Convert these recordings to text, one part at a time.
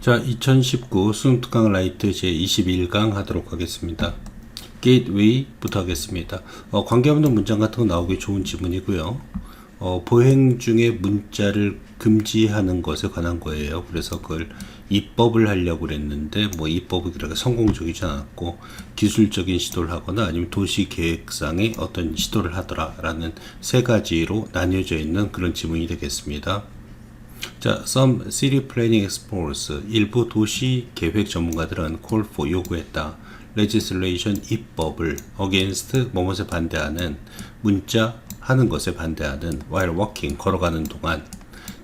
자, 2019 수능 특강 라이트 제 21강 하도록 하겠습니다. gateway부터 하겠습니다. 어, 관계없는 문장 같은 거 나오기 좋은 지문이고요. 어, 보행 중에 문자를 금지하는 것에 관한 거예요. 그래서 그걸 입법을 하려고 그랬는데 뭐 입법이 그렇게 성공적이지 않았고 기술적인 시도를 하거나 아니면 도시 계획상의 어떤 시도를 하더라라는 세 가지로 나뉘어져 있는 그런 지문이 되겠습니다. 자, some city planning experts 일부 도시 계획 전문가들은 call for 요구했다. legislation 입법을 against 뭐뭇에 반대하는 문자 하는 것에 반대하는 while walking 걸어가는 동안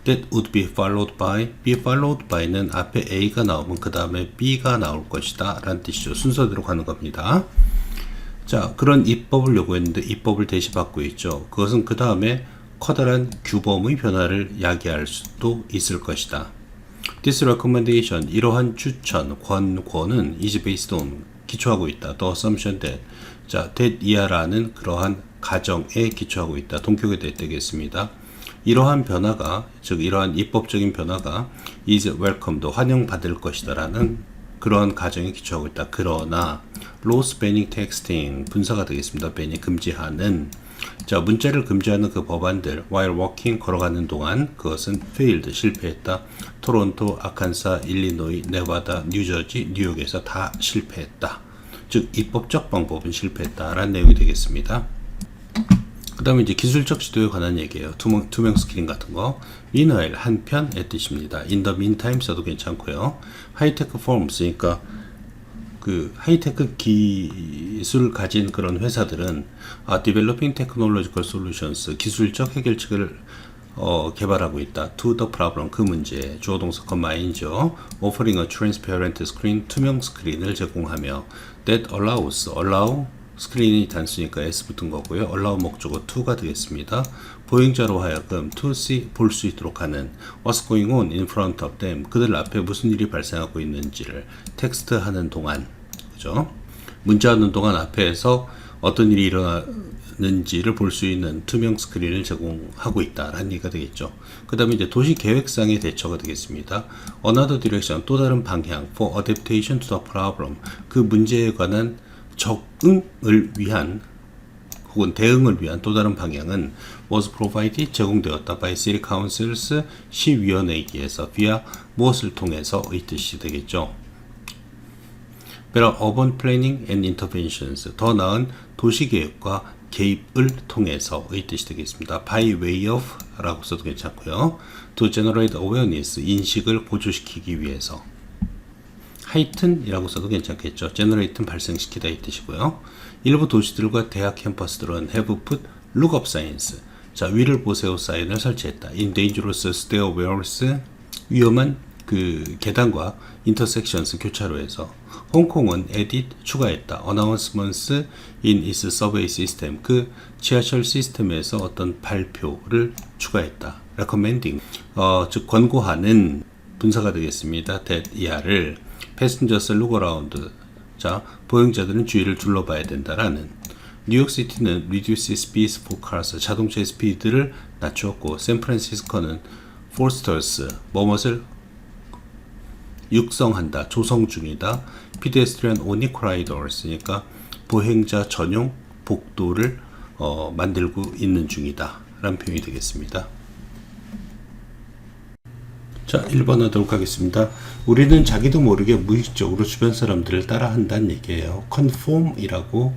that would be followed by be followed by는 앞에 A가 나오면 그 다음에 B가 나올 것이다 라는 뜻이죠. 순서대로 가는 겁니다. 자, 그런 입법을 요구했는데 입법을 대시 받고 있죠. 그것은 그 다음에 커다란 규범의 변화를 야기할 수도 있을 것이다. This recommendation, 이러한 추천, 권고는 is based on, 기초하고 있다. The assumption that, 자, that 이하라는 그러한 가정에 기초하고 있다. 동격에 대해 되겠습니다. 이러한 변화가, 즉 이러한 입법적인 변화가 is welcomed, 환영받을 것이다 라는 그런 가정에 기초하고 있다. 그러나 loss banning texting 분사가 되겠습니다. banning 금지하는 자 문자를 금지하는 그 법안들 while walking 걸어가는 동안 그것은 failed 실패했다. 토론토, 아칸사, 일리노이, 네바다, 뉴저지, 뉴욕에서 다 실패했다. 즉 입법적 방법은 실패했다라는 내용이 되겠습니다. 그 다음에 이제 기술적 지도에 관한 얘기예요. 투명, 투명 스크린 같은 거. Meanwhile, 한편 의 뜻입니다. In the meantime 써도 괜찮고요. 하이테크 폼스, 그러니까 그 하이테크 기술 가진 그런 회사들은 아, developing technological solutions, 기술적 해결책을 어, 개발하고 있다. To the problem, 그 문제. 주어 동사 컴마인죠. Offering a transparent screen, 투명 스크린을 제공하며 that allows, allow 스크린이 단수니까 S 붙은 거고요. allow 목적어 to가 되겠습니다. 보행자로 하여금 to see 볼 수 있도록 하는 what's going on in front of them 그들 앞에 무슨 일이 발생하고 있는지를 텍스트 하는 동안 그죠? 문자하는 동안 앞에서 어떤 일이 일어나는지를 볼 수 있는 투명 스크린을 제공하고 있다라는 얘기가 되겠죠. 그 다음에 이제 도시 계획상의 대처가 되겠습니다. Another direction 또 다른 방향 for adaptation to the problem 그 문제에 관한 적응을 위한 혹은 대응을 위한 또 다른 방향은 was provided 제공되었다 by city councils 시위원회에게서 via 무엇을 통해서의 뜻이 되겠죠. better urban planning and interventions 더 나은 도시계획과 개입을 통해서의 뜻이 되겠습니다. by way of 라고 써도 괜찮고요. to generate awareness 인식을 보조시키기 위해서 하이튼이라고 써도 괜찮겠죠. generate는 발생시키다 이 뜻이고요. 일부 도시들과 대학 캠퍼스들은 have put lookup signs. 자, 위를 보세요 사인을 설치했다. in dangerous stairwells 위험한 그 계단과 intersections 교차로에서 홍콩은 edit 추가했다. announcements in its subway system 그 지하철 시스템에서 어떤 발표를 추가했다. recommending 어, 즉 권고하는 분사가 되겠습니다. that 이하를 look around 자 보행자들은 주위를 둘러봐야 된다라는 뉴욕시티는 reduce speed for cars 자동차의 스피드를 낮추었고 샌프란시스코는 fosters 뭐뭇을 육성한다 조성 중이다 pedestrian only corridors 그러니까 보행자 전용 복도를 어, 만들고 있는 중이다 라는 표현이 되겠습니다. 자, 1번 하도록 하겠습니다. 우리는 자기도 모르게 무의식적으로 주변 사람들을 따라한다는 얘기예요. conform이라고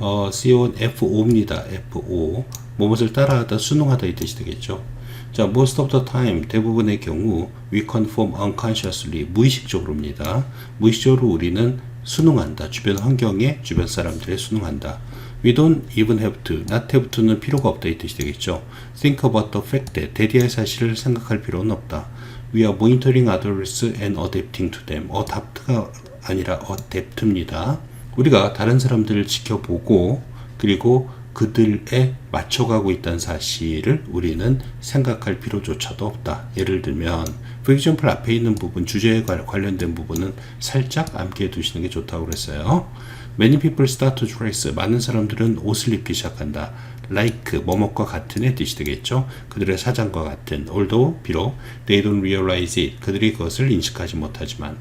어, C-O-F-O입니다. F-O. 무엇을 따라하다, 순응하다 이 뜻이 되겠죠. 자, most of the time, 대부분의 경우 we conform unconsciously, 무의식적으로입니다. 무의식적으로 우리는 순응한다. 주변 환경에 주변 사람들에 순응한다. We don't even have to, not have to는 필요가 없다 이 뜻이 되겠죠. Think about the fact 대리할 사실을 생각할 필요는 없다. We are monitoring others and adapting to them. adapt가 아니라 adapt입니다. 우리가 다른 사람들을 지켜보고 그리고 그들에 맞춰가고 있다는 사실을 우리는 생각할 필요조차도 없다. 예를 들면 for example 앞에 있는 부분 주제에 관련된 부분은 살짝 암기해 두시는 게 좋다고 그랬어요. Many people start to dress. 많은 사람들은 옷을 입기 시작한다. like 뭐뭐과 같은의 뜻이 되겠죠. 그들의 사장과 같은 although 비록 they don't realize it 그들이 그것을 인식하지 못하지만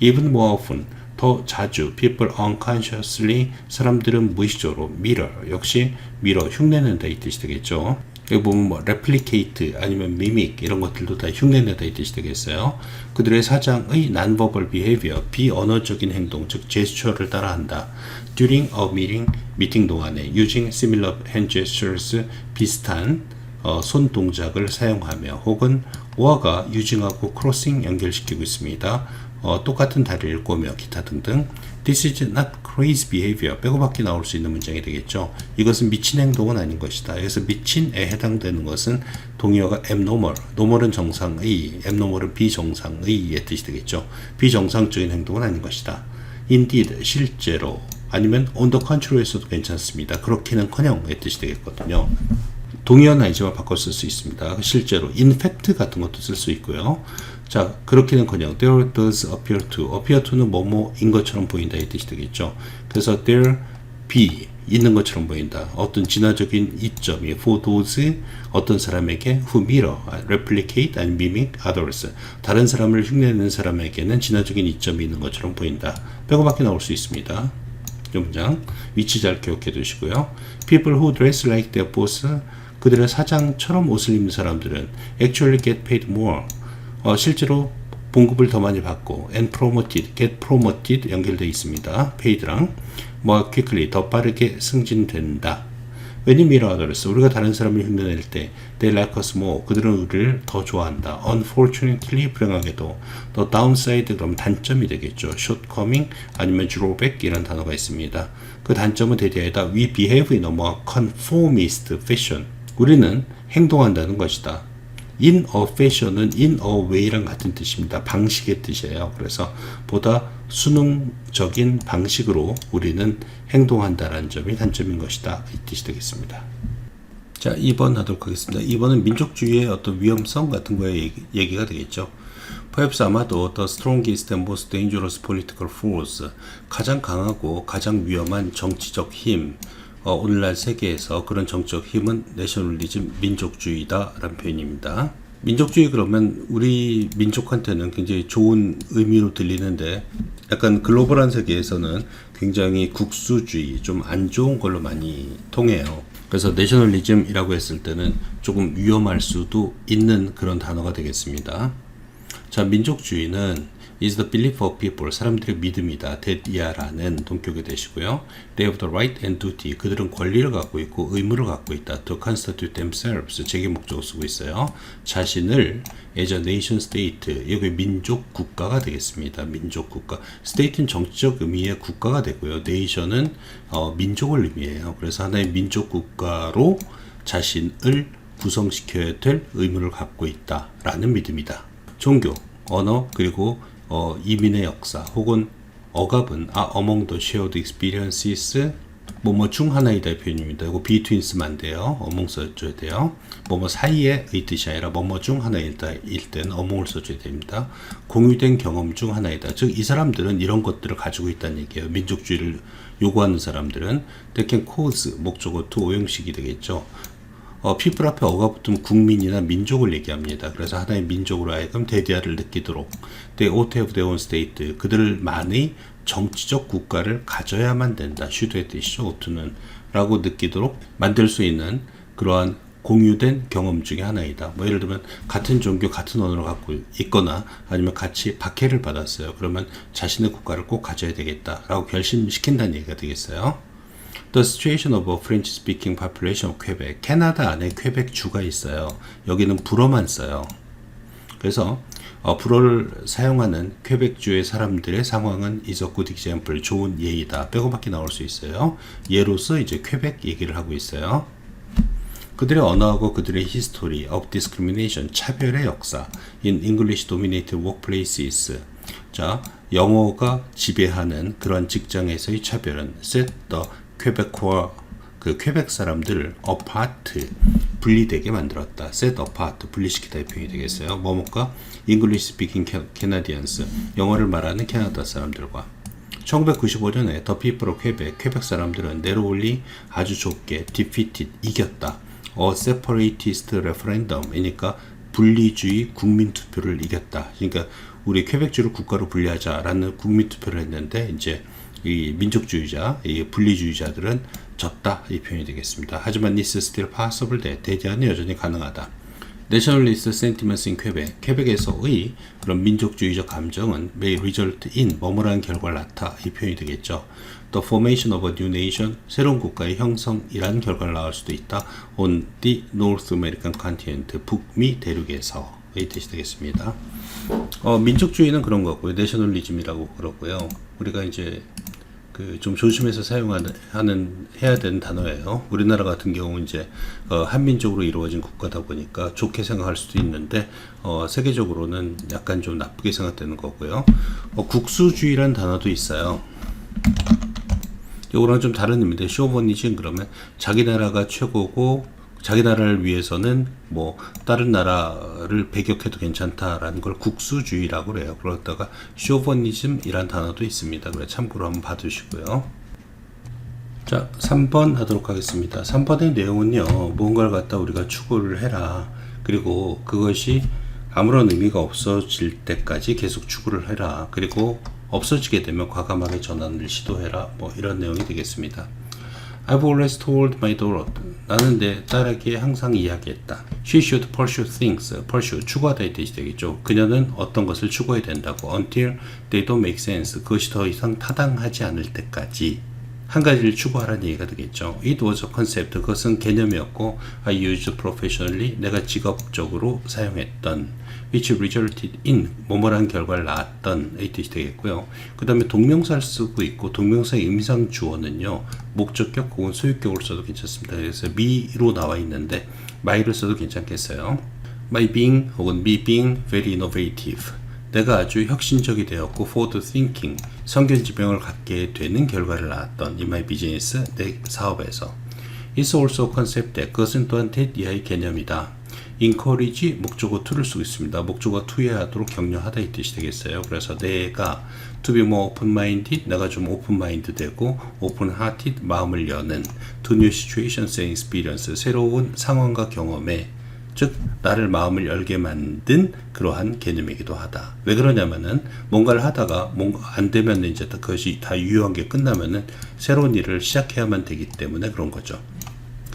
even more often 더 자주 people unconsciously 사람들은 무의식적으로 mirror 역시 mirror 흉내낸다 이 뜻이 되겠죠. 여기 보면 뭐 replicate 아니면 mimic 이런 것들도 다 흉내내다 이 뜻이 되겠어요. 그들의 사장의 nonverbal behavior 비언어적인 행동 즉 제스처를 따라한다. during a meeting 미팅 동안에 using similar hand gestures 비슷한 어, 손 동작을 사용하며 혹은 wa가 using하고 crossing 연결시키고 있습니다. 어, 똑같은 다리를 꼬며 기타 등등. This is not crazy behavior. 빼고밖에 나올 수 있는 문장이 되겠죠. 이것은 미친 행동은 아닌 것이다. 여기서 미친에 해당되는 것은 동의어가 abnormal. normal은 정상의, abnormal은 비정상의의 뜻이 되겠죠. 비정상적인 행동은 아닌 것이다. Indeed, 실제로 아니면 on the contrary에서도 괜찮습니다. 그렇기는커녕의 뜻이 되겠거든요. 동의어나 이제와 바꿔 쓸 수 있습니다. 실제로 in fact 같은 것도 쓸 수 있고요. 자 그렇기는커녕 there does appear to appear to는 뭐뭐인 것처럼 보인다 이 뜻이 되겠죠. 그래서 there be 있는 것처럼 보인다. 어떤 진화적인 이점이 for those 어떤 사람에게 who mirror, replicate and mimic others 다른 사람을 흉내내는 사람에게는 진화적인 이점이 있는 것처럼 보인다. 빼고밖에 나올 수 있습니다. 이 문장 위치 잘 기억해 두시고요. People who dress like their boss 그들의 사장처럼 옷을 입는 사람들은 actually get paid more. 어, 실제로 봉급을 더 많이 받고 and promoted, get promoted 연결되어 있습니다. paid랑 more quickly 더 빠르게 승진된다. When you meet others, 우리가 다른 사람을 흉내낼 때 they like us more, 그들은 우리를 더 좋아한다. Unfortunately, 불행하게도 the downside 그럼 단점이 되겠죠. shortcoming 아니면 drawback 이런 단어가 있습니다. 그 단점은 대개에다 we behave in a more conformist fashion. 우리는 행동한다는 것이다. In a fashion은 in a way랑 같은 뜻입니다. 방식의 뜻이에요. 그래서 보다 수능적인 방식으로 우리는 행동한다는 점이 단점인 것이다. 이 뜻이 되겠습니다. 자, 2번 하도록 하겠습니다. 2번은 민족주의의 어떤 위험성 같은 거에 얘기, 얘기가 되겠죠. Perhaps 아마도 the strongest and most dangerous political force 가장 강하고 가장 위험한 정치적 힘 어, 오늘날 세계에서 그런 정치적 힘은 내셔널리즘 민족주의다라는 표현입니다. 민족주의 그러면 우리 민족한테는 굉장히 좋은 의미로 들리는데 약간 글로벌한 세계에서는 굉장히 국수주의 좀 안 좋은 걸로 많이 통해요. 그래서 내셔널리즘이라고 했을 때는 조금 위험할 수도 있는 그런 단어가 되겠습니다. 자, 민족주의는 is the belief of people 사람들의 믿음이다 데디아라는 동격이 되시고요. They have the right and duty 그들은 권리를 갖고 있고 의무를 갖고 있다. To constitute themselves 제기 목적을 쓰고 있어요. 자신을 as a nation state 여기 민족 국가가 되겠습니다. 민족 국가. state는 정치적 의미의 국가가 되고요. nation은 어, 민족을 의미해요. 그래서 하나의 민족 국가로 자신을 구성시켜야 될 의무를 갖고 있다라는 믿음이다. 종교, 언어 그리고 어, 이민의 역사 혹은 억압은 아 among the shared experiences 뭐뭐 중 하나이다 표현입니다. 이거 안 돼요. among 써줘야 돼요. 뭐뭐 사이의 의 뜻이 아니라 뭐뭐 중 하나이다 일 때는 among을 써줘야 됩니다. 공유된 경험 중 하나이다. 즉 이 사람들은 이런 것들을 가지고 있다는 얘기예요. 민족주의를 요구하는 사람들은 they cause 목적어 to 오형식이 되겠죠. 어, 피플 앞에 어가 붙으면 국민이나 민족을 얘기합니다. 그래서 하나의 민족으로 하여금 대디아를 느끼도록 they ought to have their own state 그들만의 정치적 국가를 가져야만 된다. 슈드의 뜻이죠. 오트는 라고 느끼도록 만들 수 있는 그러한 공유된 경험 중에 하나이다. 뭐 예를 들면 같은 종교, 같은 언어를 갖고 있거나 아니면 같이 박해를 받았어요. 그러면 자신의 국가를 꼭 가져야 되겠다라고 결심시킨다는 얘기가 되겠어요. The situation of a French-speaking population of Quebec. 캐나다 안에 퀘벡 주가 있어요. 여기는 불어만 써요. 그래서 어, 불어를 사용하는 퀘벡 주의 사람들의 상황은 is a good example. 좋은 예이다. 빼고밖에 나올 수 있어요. 예로서 이제 퀘벡 얘기를 하고 있어요. 그들의 언어하고 그들의 history of discrimination, 차별의 역사 in English dominated workplaces. 자, 영어가 지배하는 그런 직장에서의 차별은 set the 퀘벡과 그 퀘벡 사람들을 apart 분리되게 만들었다. set apart 분리시키다의 표현이 되겠어요. 뭐뭐과 English speaking Canadians 영어를 말하는 캐나다 사람들과 1995년에 더 피프로 퀘벡, 퀘벡 사람들은 내로올리 아주 좁게 defeated, 이겼다. 어 separatist referendum이니까 분리주의 국민 투표를 이겼다. 그러니까 우리 퀘벡주를 국가로 분리하자라는 국민 투표를 했는데 이제 이 민족주의자, 이 분리주의자들은 졌다 이 표현이 되겠습니다. 하지만 this is still possible that 대제한은 여전히 가능하다. Nationalist sentiments in Quebec, 퀘벡에서의 그런 민족주의적 감정은 may result in 뭐뭐라는 결과를 낳다 이 표현이 되겠죠. The formation of a new nation, 새로운 국가의 형성이라는 결과를 낳을 수도 있다. On the North American continent, 북미 대륙에서 의 뜻이 되겠습니다. 어, 민족주의는 그런 거고요. 내셔널리즘이라고 그러고요. 우리가 이제 그 좀 조심해서 사용하는 하는 해야 되는 단어예요. 우리나라 같은 경우 이제 어, 한민족으로 이루어진 국가다 보니까 좋게 생각할 수도 있는데 어, 세계적으로는 약간 좀 나쁘게 생각되는 거고요. 어, 국수주의란 단어도 있어요. 요거랑 좀 다른 의미인데 쇼버니즘 그러면 자기 나라가 최고고 자기 나라를 위해서는 뭐 다른 나라를 배격해도 괜찮다라는 걸 국수주의라고 그래요. 그러다가 쇼버니즘이란 단어도 있습니다. 그래 참고로 한번 봐두시고요. 자, 3번 하도록 하겠습니다. 3번의 내용은요, 무언가를 갖다 우리가 추구를 해라. 그리고 그것이 아무런 의미가 없어질 때까지 계속 추구를 해라. 그리고 없어지게 되면 과감하게 전환을 시도해라. 뭐 이런 내용이 되겠습니다. I've always told my daughter. 나는 내 딸에게 항상 이야기했다. She should pursue things. pursue 추구하다 이 뜻이 되겠죠. 그녀는 어떤 것을 추구해야 된다고. Until they don't make sense. 그것이 더 이상 타당하지 않을 때까지. 한 가지를 추구하라는 얘기가 되겠죠. It was a concept. 그것은 개념이었고, I used professionally. 내가 직업적으로 사용했던. Which resulted in 뭐뭐라는 결과를 낳았던 이 뜻이 되겠고요. 그 다음에 동명사를 쓰고 있고 동명사의 임상 주어는요 목적격 혹은 소유격으로 써도 괜찮습니다. 그래서 me로 나와 있는데 my를 써도 괜찮겠어요. My being 혹은 me being very innovative. 내가 아주 혁신적이 되었고 forward thinking 성견지명을 갖게 되는 결과를 낳았던 in my business 내 사업에서 It's also concept 그것은 또한 that 이하의 개념이다. Encourage 목적어 to를 쓰고 있습니다. 목적어 투여하도록 격려하다 이 뜻이 되겠어요. 그래서 내가 to be more open-minded 내가 좀 open-minded 되고 open-hearted 마음을 여는 to new situations and experience 새로운 상황과 경험에 즉 나를 마음을 열게 만든 그러한 개념이기도 하다. 왜 그러냐면은 뭔가를 하다가 뭔가 안 되면 이제 그것이 다 유효한 게 끝나면은 새로운 일을 시작해야만 되기 때문에 그런 거죠.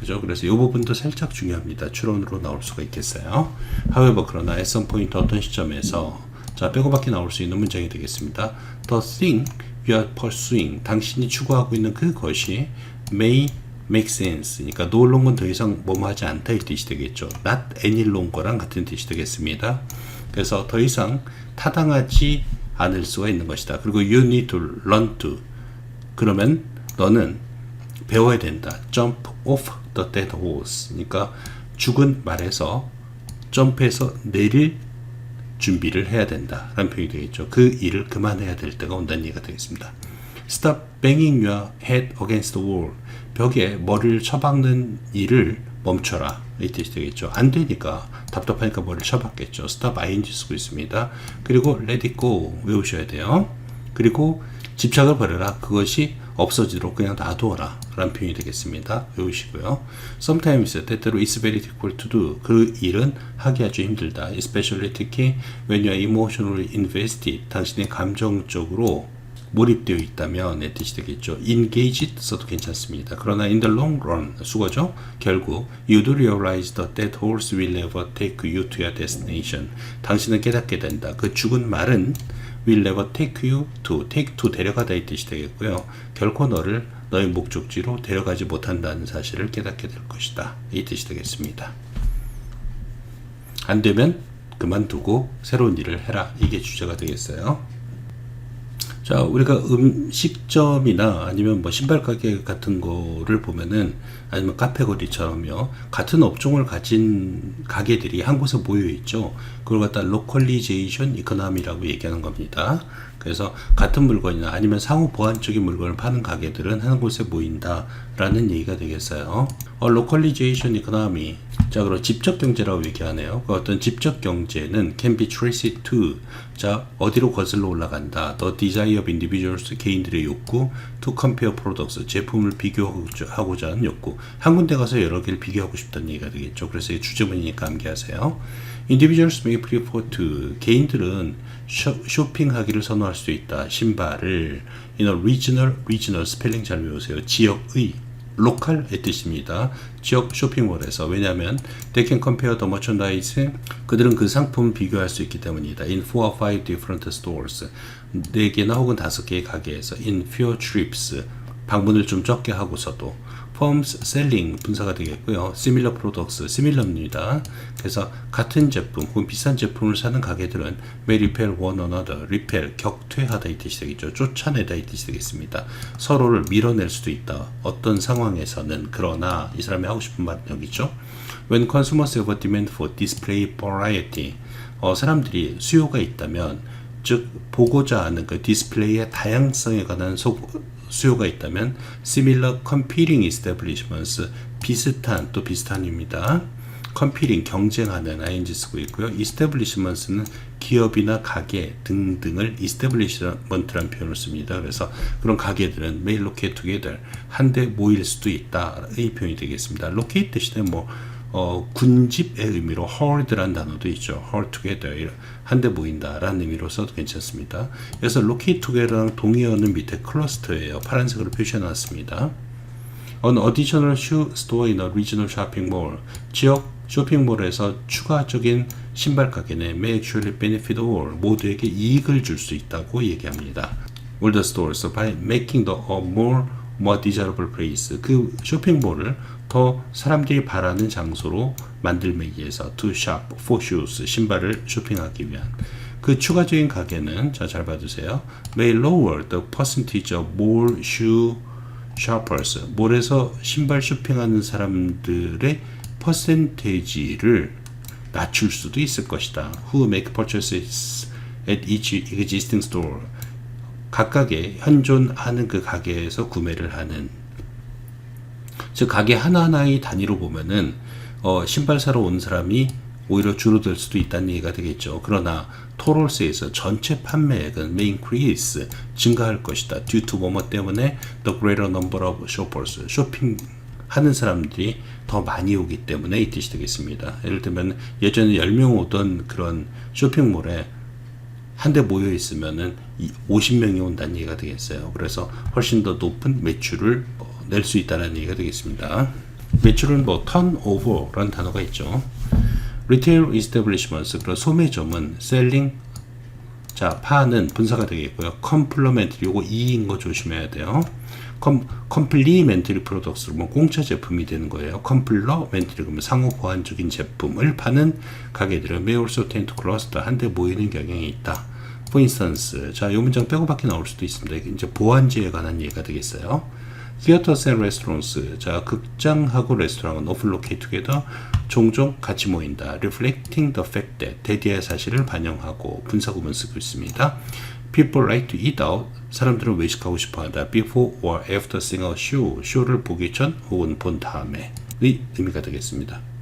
그죠? 그래서 이 부분도 살짝 중요합니다. 추론으로 나올 수가 있겠어요. however, 그러나 at some point 어떤 시점에서 자, 빼고밖에 나올 수 있는 문장이 되겠습니다. The thing you are pursuing, 당신이 추구하고 있는 그것이 may make sense. 그러니까 no longer 더 이상 뭐뭐 하지 않다 이 뜻이 되겠죠. not any longer랑 같은 뜻이 되겠습니다. 그래서 더 이상 타당하지 않을 수가 있는 것이다. 그리고 you need to learn to. 그러면 너는 배워야 된다. jump off the dead horse. 그러니까 죽은 말에서 점프해서 내릴 준비를 해야 된다. 라는 표현이 되겠죠. 그 일을 그만해야 될 때가 온다는 얘기가 되겠습니다. Stop banging your head against the wall. 벽에 머리를 쳐박는 일을 멈춰라. 이 뜻이 되겠죠. 안 되니까 답답하니까 머리를 쳐박겠죠. Stop ing 쓰고 있습니다. 그리고 let it go 외우셔야 돼요. 그리고 집착을 버려라. 그것이 없어지도록 그냥 놔두어라. 라는 표현이 되겠습니다. 외우시고요. Sometimes 때때로 is very difficult to do. 그 일은 하기 아주 힘들다. Especially 특히 when you are emotionally invested. 당신의 감정적으로 몰입되어 있다면 의 뜻이 되겠죠. engaged 써도 괜찮습니다. 그러나 in the long run 수거죠. 결국 you do realize that that horse will never take you to your destination. 당신은 깨닫게 된다. 그 죽은 말은 will never take you to take to 데려가다 이 뜻이 되겠고요. 결코 너를 너의 목적지로 데려가지 못한다는 사실을 깨닫게 될 것이다. 이 뜻이 되겠습니다. 안 되면 그만두고 새로운 일을 해라. 이게 주제가 되겠어요. 자, 우리가 음식점이나 아니면 뭐 신발 가게 같은 거를 보면은 아니면 카페거리처럼요. 같은 업종을 가진 가게들이 한 곳에 모여 있죠. 그걸 갖다 로컬리제이션 이코노미라고 얘기하는 겁니다. 그래서 같은 물건이나 아니면 상호 보완적인 물건을 파는 가게들은 한 곳에 모인다라는 얘기가 되겠어요. 어, localization economy. 자, 그럼 직접 경제라고 얘기하네요. 그 어떤 직접 경제는 can be traced to. 자, 어디로 거슬러 올라간다. The desire of individuals, 개인들의 욕구. to compare products. 제품을 비교하고자 하는 욕구. 한 군데 가서 여러 개를 비교하고 싶다는 얘기가 되겠죠. 그래서 이 주제문이니까 암기하세요. Individuals may prefer to. 개인들은 쇼, 쇼핑하기를 선호할 수도 있다. 신발을 in a regional, regional 스펠링 잘 외우세요. 지역의 로컬의 뜻입니다. 지역 쇼핑몰에서 왜냐하면 they can compare the merchandise 그들은 그 상품 비교할 수 있기 때문이다. In four or five different stores 네 개나 혹은 다섯 개의 가게에서 in fewer trips 방문을 좀 적게 하고서도 firms selling 분사가 되겠고요. similar products similar입니다. 그래서 같은 제품 혹은 비싼 제품을 사는 가게들은 may repel one another repel 격퇴하다 이 뜻이 되겠죠. 쫓아내다 이 뜻이 되겠습니다. 서로를 밀어낼 수도 있다. 어떤 상황에서는 그러나 이 사람이 하고 싶은 말은 여기죠. When consumers have a demand for display variety 어, 사람들이 수요가 있다면 즉 보고자 하는 그 디스플레이의 다양성에 관한 소, 수요가 있다면 similar competing establishments 비슷한 또 비슷한입니다. competing 경쟁하는 ing 쓰고 있고요. establishments는 기업이나 가게 등등을 establishment라는 표현을 씁니다. 그래서 그런 가게들은 may locate together 한데 모일 수도 있다의 표현이 되겠습니다. locate 대신에 뭐 어, 군집의 의미로 herd라는 단어도 있죠. herd together 한데 모인다라는 의미로 써도 괜찮습니다. 그래서 locate together랑 동의어는 밑에 클러스터예요. 파란색으로 표시해놨습니다. An additional shoe store in a regional shopping mall. 지역 쇼핑몰에서 추가적인 신발 가게는 may actually benefit all. 모두에게 이익을 줄 수 있다고 얘기합니다. All the stores by making the a more more desirable place. 그 쇼핑몰을 더 사람들이 바라는 장소로 만들기 위해서 to shop for shoes 신발을 쇼핑하기 위한 그 추가적인 가게는 자잘 봐주세요. may lower the percentage of more shoe shoppers 몰에서 신발 쇼핑하는 사람들의 퍼센테이지를 낮출 수도 있을 것이다. Who make purchases at each existing store 각각의 현존하는 그 가게에서 구매를 하는 즉 가게 하나하나의 단위로 보면은 어, 신발 사러 온 사람이 오히려 줄어들 수도 있다는 얘기가 되겠죠. 그러나 토롤스에서 전체 판매액은 may increase 증가할 것이다. due to 때문에 the greater number 쇼핑 하는 사람들이 더 많이 오기 때문에 이 뜻이 되겠습니다. 예를 들면 예전에 10명 오던 그런 쇼핑몰에 한 대 모여 있으면은 50명이 온다는 얘기가 되겠어요. 그래서 훨씬 더 높은 매출을 낼 수 있다는 얘기가 되겠습니다. 매출은 뭐 turnover라는 단어가 있죠. retail establishments 그런 소매점은 selling 자 파는 분사가 되겠고요. complementary 요거 이인 거 조심해야 돼요. 컴, 컴플리멘터리 프로덕스 뭐 공짜 제품이 되는 거예요. 컴플러멘터리 그러면 상호 보완적인 제품을 파는 가게들은 tend to cluster 한데 모이는 경향이 있다. For instance, 자, 이 문장 빼고밖에 나올 수도 있습니다. 이제 보완제에 관한 얘기가 되겠어요. Theaters and restaurants. 자, 극장하고 레스토랑은 locate together. 종종 같이 모인다. Reflecting the fact that 대디의 사실을 반영하고 분사구문 쓰고 있습니다. People like to eat out. 사람들은 외식하고 싶어한다. Before or after seeing a show. 쇼를 보기 전 혹은 본 다음에 의 의미가 되겠습니다.